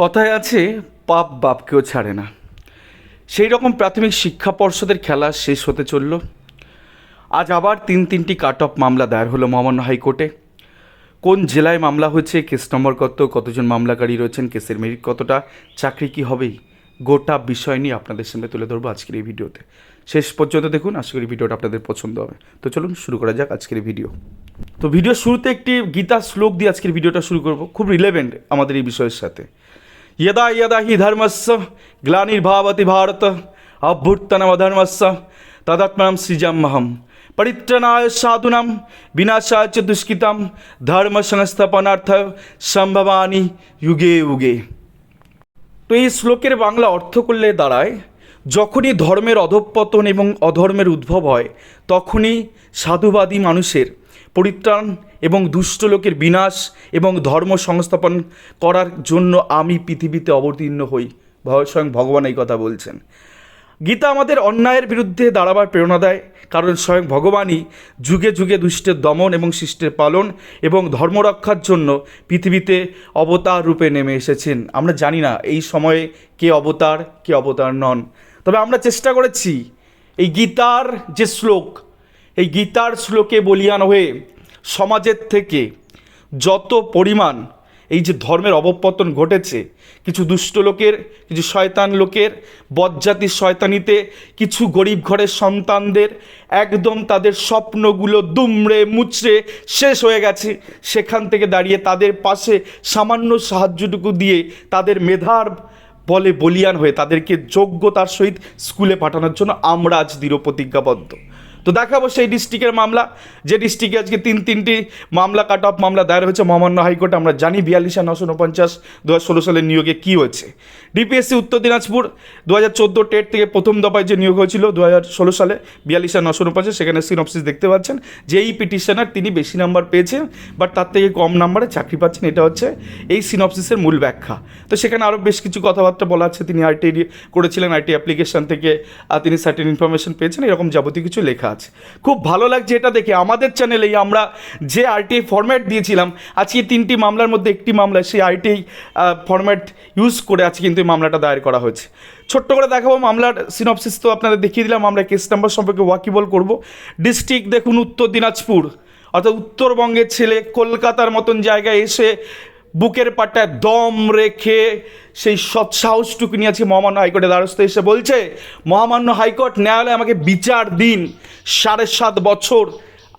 কথায় আছে, পাপ বাপকেও ছাড়ে না। সেই রকম প্রাথমিক শিক্ষা পর্ষদের খেলা শেষ হতে চলল। আজ আবার তিন তিনটি কাট অফ মামলা দায়ের হলো মহামান্য হাইকোর্টে। কোন জেলায় মামলা হয়েছে, কেস নম্বর কত, কতজন মামলাকারী রয়েছেন, কেসের মেরিট কতটা, চাকরি কি হবেই গোটা বিষয় নিয়ে আপনাদের সামনে তুলে ধরবো আজকের এই ভিডিওতে। শেষ পর্যন্ত দেখুন, আশা করি ভিডিওটা আপনাদের পছন্দ হবে। তো চলুন, শুরু করা যাক আজকের ভিডিও। তো ভিডিও শুরুতে একটি গীতা শ্লোক দিয়ে আজকের ভিডিওটা শুরু করব। খুব রিলেভেন্ট আমাদের এই বিষয়ের সাথে। यदा यदा हि धर्मस्य ग्लानिर्भावति भारत अभ्युत्थनमधर्मस्य तदात्मनं सृजाम्यहं परित्रणाय साधूनां विनाशाय च दुष्कृतं ধর্মসংস্থাপনার্থ সম্ভবানি যুগে যুগে তো এই শ্লোকের বাংলা অর্থ করলে দাঁড়ায় যখনই ধর্মের অধঃপতন এবং অধর্মের উদ্ভব হয় তখনই সাধুবাদী মানুষের পরিত্রাণ এবং দুষ্ট লোকের বিনাশ এবং ধর্ম সংস্থাপন করার জন্য আমি পৃথিবীতে অবতীর্ণ হই। স্বয়ং ভগবান এই কথা বলছেন। গীতা আমাদের অন্যায়ের বিরুদ্ধে দাঁড়াবার প্রেরণা দেয়, কারণ স্বয়ং ভগবানই যুগে যুগে দুষ্টের দমন এবং শিষ্টের পালন এবং ধর্ম রক্ষার জন্য পৃথিবীতে অবতার রূপে নেমে এসেছেন। আমরা জানি না এই সময়ে কে অবতার কে অবতার নন। তবে আমরা চেষ্টা করেছি এই গীতার যে শ্লোক এই গীতার শ্লোকে বলিয়ান হয়ে সমাজের থেকে যত পরিমাণ এই যে ধর্মের অবপতন ঘটেছে, কিছু দুষ্ট লোকের, কিছু শয়তান লোকের বজ্জাতির শয়তানিতে, কিছু গরিব ঘরের সন্তানদের, একদম তাদের স্বপ্নগুলো দুমড়ে মুচড়ে শেষ হয়ে গেছে। সেখান থেকে দাঁড়িয়ে তাদের পাশে সামান্য সাহায্যটুকু দিয়ে তাদের মেধার বলে বলিয়ান হয়ে তাদেরকে যোগ্যতার সহিত স্কুলে পাঠানোর জন্য আমরা আজ দৃঢ় প্রতিজ্ঞাবদ্ধ তো দেখাবো সেই ডিস্ট্রিক্টের মামলা। যে ডিস্ট্রিক্টে আজকে তিন তিনটি মামলা কাট অফ মামলা দায়ের হয়েছে মহামান্য হাইকোর্টে। আমরা জানি বিয়াল্লিশ আর নশো উনপঞ্চাশ দু হাজার ষোলো সালের নিয়োগে কী হয়েছে। ডিপিএসসি উত্তর দিনাজপুর দু হাজার চোদ্দ টেট থেকে প্রথম দফায় যে নিয়োগ হয়েছিল দু হাজার ষোলো সালে, বিয়াল্লিশ আর নশো উনপঞ্চাশ, সেখানে সিনপসিস দেখতে পাচ্ছেন। যে এই পিটিশনার তিনি বেশি নাম্বার পেয়েছেন বাট তার থেকে কম নাম্বারে চাকরি পাচ্ছেন, এটা হচ্ছে এই সিনপসিসের মূল ব্যাখ্যা। তো সেখানে আরও বেশ কিছু কথাবার্তা বলা আছে। তিনি আইটি করেছিলেন আইটি অ্যাপ্লিকেশন থেকে তিনি সার্টেন ইনফরমেশন পেয়েছেন, এরকম যাবতীয় কিছু লেখা আছে খুব ভালো লাগছে এটা দেখে। আমাদের চ্যানেলেই আমরা যে আরটিআই ফরম্যাট দিয়েছিলাম, আজকে তিনটি মামলার মধ্যে একটি মামলা, সেই আরটিআই ফরম্যাট ইউজ করে আজকে কিন্তু এই মামলাটা দায়ের করা হয়েছে। ছোট্ট করে দেখাবো মামলার সিনপসিস তো আপনাদের দেখিয়ে দিলাম। আমরা কেস নাম্বার সম্পর্কে ওয়াকিবল করব। ডিস্ট্রিক্ট দেখুন উত্তর দিনাজপুর। অর্থাৎ উত্তরবঙ্গের ছেলে কলকাতার মতন জায়গায় এসে বুকের পাটায় দম রেখে সেই সৎ সাহসটুকু নিয়ে আজকে মহামান্য হাইকোর্টের দ্বারস্থ এসে বলছে, মহামান্য হাইকোর্ট, ন্যায়ালয়, আমাকে বিচার দিন। সাড়ে সাত বছর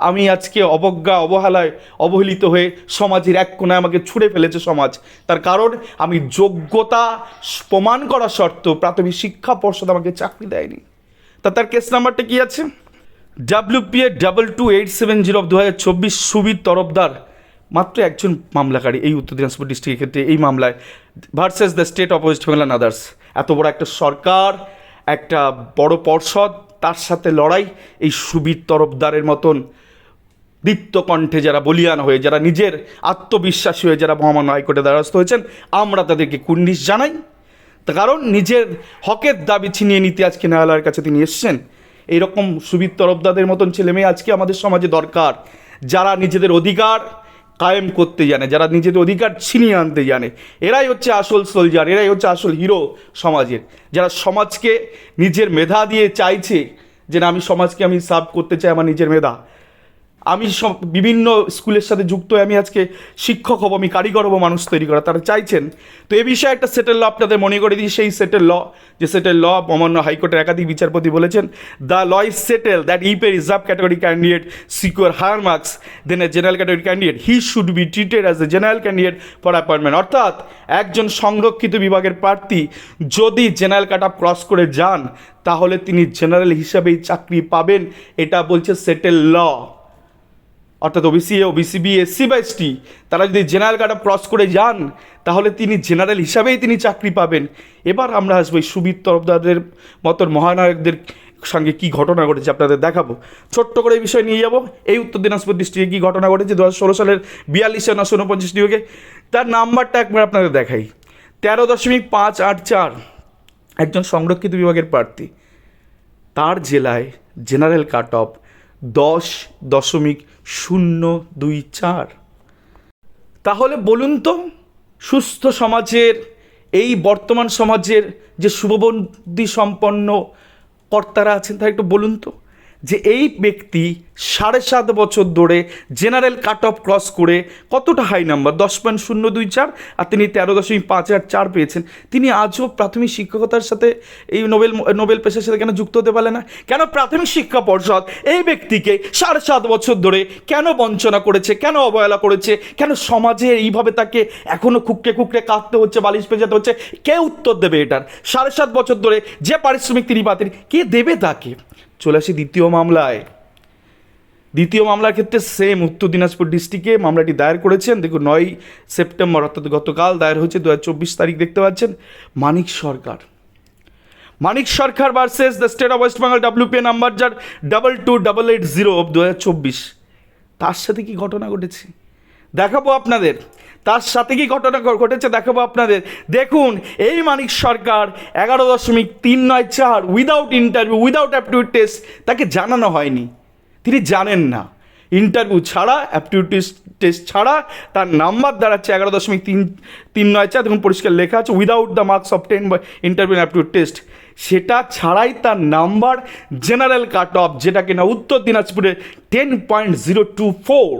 আমি আজকে অবজ্ঞা, অবহেলায় অবহেলিত হয়ে সমাজের এক কোনায় আমাকে ছুঁড়ে ফেলেছে সমাজ। তার কারণ, আমি যোগ্যতা প্রমাণ করা শর্ত প্রাথমিক শিক্ষা পর্ষদ আমাকে চাকরি দেয়নি। তা তার কেস নাম্বারটা কি আছে? WPA double two eight seven zero দু হাজার চব্বিশ সুবির তরফদার, মাত্র একজন মামলাকারী এই উত্তর দিনাজপুর ডিস্ট্রিক্টের ক্ষেত্রে এই মামলায় versus the state opposite Bengal others এত বড় একটা সরকার, একটা বড় পর্ষদ তার সাথে লড়াই, এই সুবীর তরফদারের মতন দীপ্ত কণ্ঠে যারা বলিয়ান হয়ে, যারা নিজের আত্মবিশ্বাসী হয়ে যারা মহামান্য হাইকোর্টে দ্বারস্থ হয়েছেন, আমরা তাদেরকে কুর্নিশ জানাই। কারণ নিজের হকের দাবি ছিনিয়ে নিতে আজকে ন্যায়ালয়ের কাছে তিনি এসছেন। এইরকম সুবির তরফদারদের মতন ছেলেমেয়ে আজকে আমাদের সমাজে দরকার। যারা নিজেদের অধিকার কায়েম করতে জানে, যারা নিজেদের অধিকার ছিনিয়ে আনতে জানে। এরাই হচ্ছে আসল সোলজার এরাই হচ্ছে আসল হিরো সমাজের। যারা সমাজকে নিজের মেধা দিয়ে চাইছে যে না, আমি সমাজকে আমি সার্ভ করতে চাই, আমার নিজের মেধা। আমি সব বিভিন্ন স্কুলের সাথে যুক্ত হয়ে আমি আজকে শিক্ষক হব, আমি কারিগর হব, মানুষ তৈরি করা তারা চাইছেন। তো এ বিষয়ে একটা সেটেল ল আপনাদের মনে করে দিই, সেই সেটেল ল যে সেটেল ল অমান্য হাইকোর্টের একাধিক বিচারপতি বলেছেন the law is settle that if a reserve category candidate secure higher marks then a general category candidate he should be treated as a general candidate for appointment অর্থাৎ, একজন সংরক্ষিত বিভাগের প্রার্থী যদি জেনারেল কাট ক্রস করে যান, তাহলে তিনি জেনারেল হিসাবেই চাকরি পাবেন। এটা বলছে সেটেল ল অর্থাৎ ওবিসি ওবিসি বি এসসি বা এসটি তারা যদি জেনারেল কার্ড ক্রস করে যান, তাহলে তিনি জেনারেল হিসাবেই তিনি চাকরি পাবেন। এবার আমরা আসব এই সুবির তরফদারদের মতন মহানায়কদের সঙ্গে কি ঘটনা ঘটেছে আপনাদের দেখাবো। ছোট্ট করে এই বিষয় নিয়ে যাব। এই উত্তর দিনাজপুর ডিস্ট্রিক্টে কী ঘটনা ঘটেছে? দু হাজার ষোলো সালের বিয়াল্লিশে নশো উনপঞ্চাশ নিয়োগে তার নাম্বারটা একবার আপনাদের দেখাই। তেরো দশমিক পাঁচ আট চার, একজন সংরক্ষিত বিভাগের প্রার্থী। তার জেলায় জেনারেল কাট অফ দশ দশমিক শূন্য দুই চার। তাহলে বলুন তো, সুস্থ সমাজের, এই বর্তমান সমাজের যে শুভবন্দি সম্পন্ন কর্তারা আছেন, তারা একটু বলুন তো। যে এই ব্যক্তি সাড়ে সাত বছর ধরে জেনারেল কাট অফ ক্রস করে কতটা হাই নাম্বার? দশ পয়েন্ট শূন্য দুই চার আর তিনি তেরো দশমিক পাঁচ আট চার পেয়েছেন। তিনি আজও প্রাথমিক শিক্ষকতার সাথে এই নোবেল নোবেল পেশার সাথে কেন যুক্ত হতে পারে না? কেন প্রাথমিক শিক্ষা পর্ষদ এই ব্যক্তিকে সাড়ে সাত বছর ধরে কেন বঞ্চনা করেছে, কেন অবহেলা করেছে, কেন সমাজে এইভাবে তাকে এখনও খুককে খুকরে কাঁদতে হচ্ছে, বালিশ পেঁচাতে হচ্ছে? কে উত্তর দেবে এটার? সাড়ে সাত বছর ধরে যে পারিশ্রমিক তিনি পাতেন, কে দেবে তাকে? চলে আসি দ্বিতীয় মামলায়। দ্বিতীয় মামলার ক্ষেত্রে সেম উত্তর দিনাজপুর ডিস্ট্রিক্টে মামলাটি দায়ের করেছেন। দেখুন, নয় সেপ্টেম্বর, অর্থাৎ গতকাল দায়ের হয়েছে দু তারিখ, দেখতে পাচ্ছেন, Manik Sarkar. Manik Sarkar versus the state of West Bengal WP number যার double two double eight zero দু হাজার চব্বিশ। তার সাথে কি ঘটনা ঘটেছে? দেখাবো আপনাদের। তার সাথে কি ঘটনা ঘটেছে দেখাবো আপনাদের। দেখুন, এই মানিক সরকার এগারো দশমিক তিন নয় চার without interview without aptitude test তাকে জানানো হয়নি। তিনি জানেন না। ইন্টারভিউ ছাড়া অ্যাপটিউড টেস্ট ছাড়া তার নাম্বার দাঁড়াচ্ছে এগারো দশমিক তিন তিন নয় চার। দেখুন, পরিষ্কার লেখা আছে without the marks of ten interview aptitude test সেটা ছাড়াই তার নাম্বার জেনারেল কাট অফ যেটা কিনা উত্তর দিনাজপুরে ten point zero two four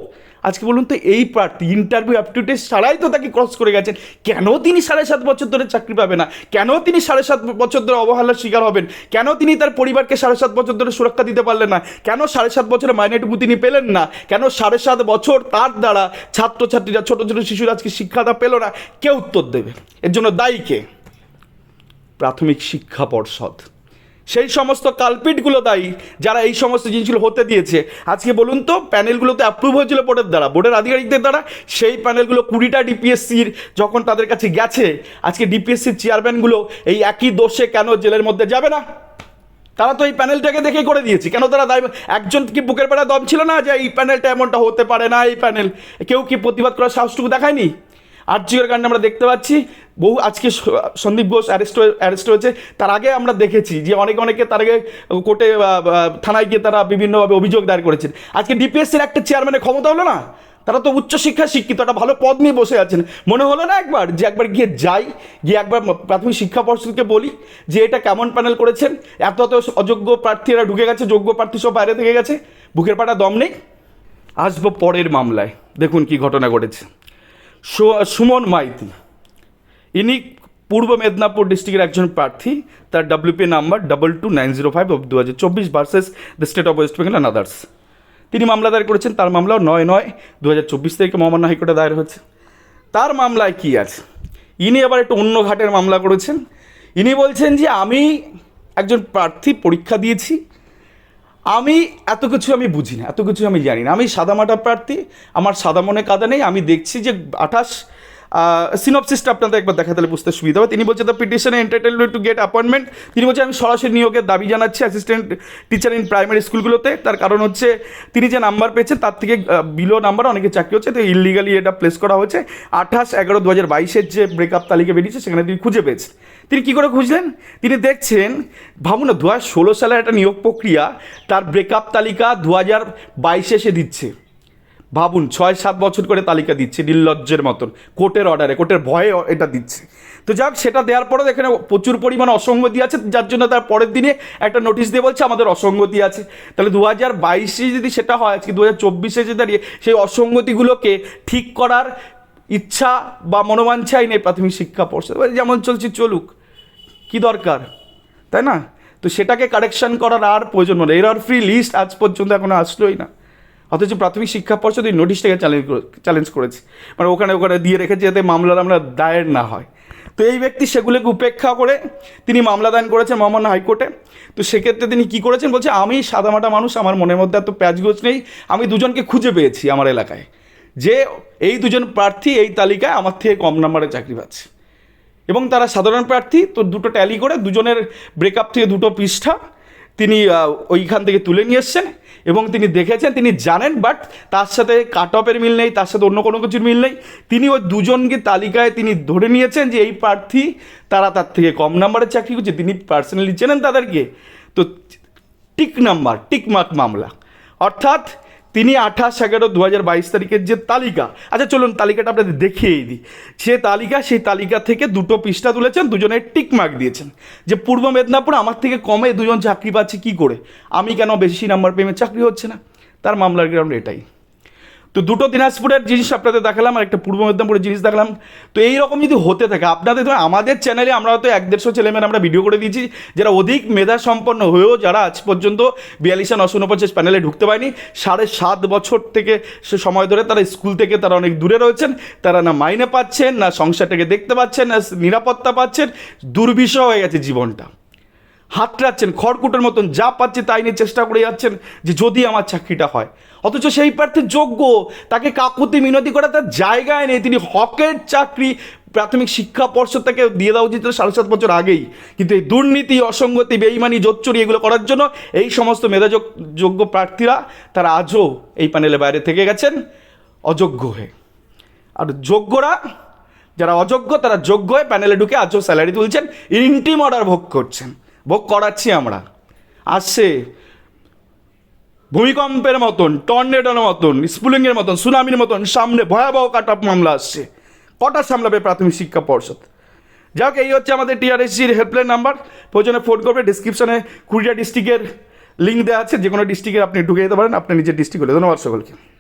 আজকে বলুন তো, এই প্রার্থী ইন্টারভিউ অ্যাপটিউড ছাড়াই তো তাকে ক্রস করে গেছেন। কেন তিনি সাড়ে সাত বছর ধরে চাকরি পাবে না? কেন তিনি সাড়ে সাত বছর ধরে অবহেলার শিকার হবেন? কেন তিনি তার পরিবারকে সাড়ে সাত বছর ধরে সুরক্ষা দিতে পারলেন না? কেন সাড়ে সাত বছরের মাইনেটুকু তিনি পেলেন না? কেন সাড়ে সাত বছর তার দ্বারা ছাত্রছাত্রীরা, ছোট ছোট শিশুরা আজকে শিক্ষাটা পেল না? কে উত্তর দেবে? এর জন্য দায়ী কে? প্রাথমিক শিক্ষা পর্ষদ। সেই সমস্ত কালপিটগুলো দায়ী যারা এই সমস্ত জিনিসগুলো হতে দিয়েছে। আজকে বলুন তো প্যানেলগুলো তো অ্যাপ্রুভ হয়েছিল বোর্ডের দ্বারা, বোর্ডের আধিকারিকদের দ্বারা? সেই প্যানেলগুলো কুড়িটা ডিপিএসসির যখন তাদের কাছে গেছে, আজকে ডিপিএসসির চেয়ারম্যানগুলো এই একই দোষে কেন জেলের মধ্যে যাবে না? তারা তো এই প্যানেলটাকে দেখেই করে দিয়েছে। কেন তারা দায় একজন কি বুকের বেড়া দম ছিল না যে এই প্যানেলটা এমনটা হতে পারে না, এই প্যানেল? কেউ কি প্রতিবাদ করার সাহসটুকু দেখায়নি? আর্যিকের কারণে আমরা দেখতে পাচ্ছি, বহু আজকে সন্দীপ ঘোষ অ্যারেস্ট অ্যারেস্ট হয়েছে। তার আগে আমরা দেখেছি যে অনেক, অনেকে তার আগে কোর্টে থানায় গিয়ে তারা বিভিন্নভাবে অভিযোগ দায়ের করেছেন। আজকে ডিপিএসসির একটা চেয়ারম্যানের ক্ষমতা হলো না? তারা তো উচ্চশিক্ষা শিক্ষিত, একটা ভালো পদ নিয়ে বসে আছেন। মনে হলো না একবার যে একবার গিয়ে যাই, গিয়ে একবার প্রাথমিক শিক্ষা পর্ষদকে বলি যে এটা কেমন প্যানেল করেছেন? এত এত অযোগ্য প্রার্থীরা ঢুকে গেছে, যোগ্য প্রার্থী সব বাইরে থেকে গেছে। বুকের পাটা দম নেই। আসব পরের মামলায়। দেখুন কি ঘটনা ঘটেছে। সুমন মাইতি। ইনি পূর্ব মেদিনীপুর ডিস্ট্রিক্টের একজন প্রার্থী। তার WP number double two nine zero five of দু হাজার চব্বিশ versus the state of West Bengal and others তিনি মামলা দায়ের করেছেন, তার মামলাও নয় নয় দু হাজার চব্বিশ তারিখে মহামান্য হাইকোর্টে দায়ের হয়েছে। তার মামলায় কি আছে? ইনি আবার একটু অন্য ঘাটের মামলা করেছেন। ইনি বলছেন যে আমি একজন প্রার্থী পরীক্ষা দিয়েছি আমি এত কিছু আমি বুঝি না, এত কিছু আমি জানি না। আমি সাদামাটা প্রার্থী, আমার সাদা মনে কাদা নেই, আমি দেখছি যে আঠাশ সিনপসিসটা আপনাদের একবার দেখা তাহলে বুঝতে সুবিধা হবে। তিনি বলছেন দ্য পিটিশনে এন্টারটেনমেন্ট টু গেট অ্যাপয়েন্টমেন্ট তিনি বলছেন, আমি সরাসরি নিয়োগের দাবি জানাচ্ছি অ্যাসিস্ট্যান্ট টিচার ইন প্রাইমারি স্কুলগুলোতে তার কারণ হচ্ছে, তিনি যে নাম্বার পেয়েছেন, তার থেকে বিলো নাম্বার অনেকে চাকরি হচ্ছে, তো ইলিগালি এটা প্লেস করা হয়েছে। আঠাশ এগারো দু হাজার বাইশের যে ব্রেকআপ তালিকা বেরিয়েছে, সেখানে তিনি খুঁজে পেয়েছেন। তিনি কী করে খুঁজলেন? তিনি দেখছেন, ভাবুন দু হাজার ষোলো সালের একটা নিয়োগ প্রক্রিয়া, তার ব্রেকআপ তালিকা দু হাজার বাইশে সে দিচ্ছে। ভাবুন, ছয় সাত বছর করে তালিকা দিচ্ছে নির্লজ্জের মতন, কোর্টের অর্ডারে কোর্টের ভয়ে এটা দিচ্ছে। তো যাক, সেটা দেওয়ার পরে এখানে প্রচুর পরিমাণ অসঙ্গতি আছে, যার জন্য তার পরের দিনে একটা নোটিশ দিয়ে বলছে আমাদের অসঙ্গতি আছে। তাহলে দু হাজার বাইশে যদি সেটা হয়, আজকে দু হাজার চব্বিশে যে দাঁড়িয়ে, সেই অসঙ্গতিগুলোকে ঠিক করার ইচ্ছা বা মনোবাঞ্ছাই নেই প্রাথমিক শিক্ষা পর্ষদ। যেমন চলছে, চলুক, কি দরকার? তাই না? তো সেটাকে কারেকশন করার আর প্রয়োজন মনে এরর ফ্রি লিস্ট আজ পর্যন্ত এখনও আসলোই না। অথচ প্রাথমিক শিক্ষা পর্ষদ এই নোটিশটাকে চ্যালেঞ্জ চ্যালেঞ্জ করেছে। মানে ওখানে ওখানে দিয়ে রেখেছে যাতে মামলার আমরা দায়ের না হয়। তো এই ব্যক্তি সেগুলোকে উপেক্ষা করে তিনি মামলা দায়ের করেছেন মহামান্য হাইকোর্টে। তো সেক্ষেত্রে তিনি কি করেছেন? বলছে, আমি সাদামাটা মানুষ, আমার মনের মধ্যে এত প্যাচগোছ নেই, আমি দুজনকে খুঁজে পেয়েছি আমার এলাকায়। যে এই দুজন প্রার্থী এই তালিকায় আমার থেকে কম নাম্বারে চাকরি পাচ্ছে। এবং তারা সাধারণ প্রার্থী, তো দুটো ট্যালি করে, দুজনের ব্রেকআপ থেকে দুটো পৃষ্ঠা তিনি ওইখান থেকে তুলে নিয়ে এসছেন। এবং তিনি দেখেছেন, তিনি জানেন বাট তার সাথে কাট অফের মিল নেই, তার সাথে অন্য কোনো কিছুর মিল নেই। তিনি ওই দুজনকে তালিকায় তিনি ধরে নিয়েছেন যে, এই প্রার্থী তারা তার থেকে কম নাম্বারের চাকরি করছে, তিনি পার্সোনালি চেনেন তাদেরকে। তো টিক নাম্বার টিক মার্ক মামলা। অর্থাৎ তিনি আঠাশ এগারো দু হাজার বাইশ তারিখের যে তালিকা আচ্ছা চলুন তালিকাটা আপনাদের দেখিয়েই দিই। সে তালিকা, সেই তালিকা থেকে দুটো পৃষ্ঠা তুলেছেন দুজনের টিক মার্ক দিয়েছেন। যে পূর্ব মেদিনীপুর, আমার থেকে কমে দুজন চাকরি পাচ্ছে কি করে? আমি কেন বেশি নাম্বার পেয়ে চাকরি হচ্ছে না? তার মামলার গ্রাউন্ড এটাই। তো দুটো দিনাজপুরের জিনিস আপনাদের দেখালাম আর একটা পূর্ব মেদিনীপুরের জিনিস দেখালাম। তো এই রকম যদি হতে থাকে, আপনাদের ধরুন, আমাদের চ্যানেলে আমরা হয়তো এক দেড়শো ছেলেমেয়েরা আমরা ভিডিও করে দিয়েছি, যারা অধিক মেধা সম্পন্ন হয়েও যারা আজ পর্যন্ত বিয়াল্লিশ নশো উনপঞ্চাশ প্যানেলে ঢুকতে পারেনি, সাড়ে সাত বছর থেকে সে সময় ধরে তারা স্কুল থেকে তারা অনেক দূরে রয়েছেন, তারা না মাইনে পাচ্ছেন, না সংসারটাকে দেখতে পাচ্ছেন, না নিরাপত্তা পাচ্ছেন, দুর্বিষহ হয়ে গেছে জীবনটা। হাতড়াচ্ছেন, খড়কুটোর মতন যা পাচ্ছে তাই নিয়ে চেষ্টা করে যাচ্ছেন যে যদি আমার চাকরিটা হয়। অথচ সেই প্রার্থী যোগ্য, তাকে কাকুতি মিনতি করা তার জায়গায় নেই। তিনি হকের চাকরি, প্রাথমিক শিক্ষা পর্ষদ থেকে দিয়ে দেওয়া উচিত সাড়ে সাত বছর আগেই। কিন্তু এই দুর্নীতি, অসঙ্গতি, বেইমানি, জোচ্চুরি এগুলো করার জন্য এই সমস্ত মেধাযোগ- যোগ্য প্রার্থীরা তারা আজও এই প্যানেলের বাইরে থেকে গেছেন, অযোগ্য হয়ে। আর যোগ্যরা, যারা অযোগ্য তারা যোগ্য হয়ে প্যানেলে ঢুকে আজও স্যালারি তুলছেন, ইন্টিম অর্ডার ভোগ করছেন। ভোগ করাচ্ছি আমরা। আসছে ভূমিকম্পের মতন, টর্নেডোর মতন স্পুলিংয়ের মতন, সুনামির মতন সামনে ভয়াবহ কাট মামলা আসছে। কটা সামলাবে প্রাথমিক শিক্ষা পর্ষদ? যাই হোক, এই হচ্ছে আমাদের টিআরএসজির হেল্পলাইন নাম্বার। প্রয়োজনে ফোন করবে ডিসক্রিপশনে কুড়িটা ডিস্ট্রিক্টের লিঙ্ক দেওয়া আছে। যে কোনো ডিস্ট্রিক্টে আপনি ঢুকে যেতে পারেন আপনার নিজের ডিস্ট্রিক্ট হলে। ধন্যবাদ সকলকে।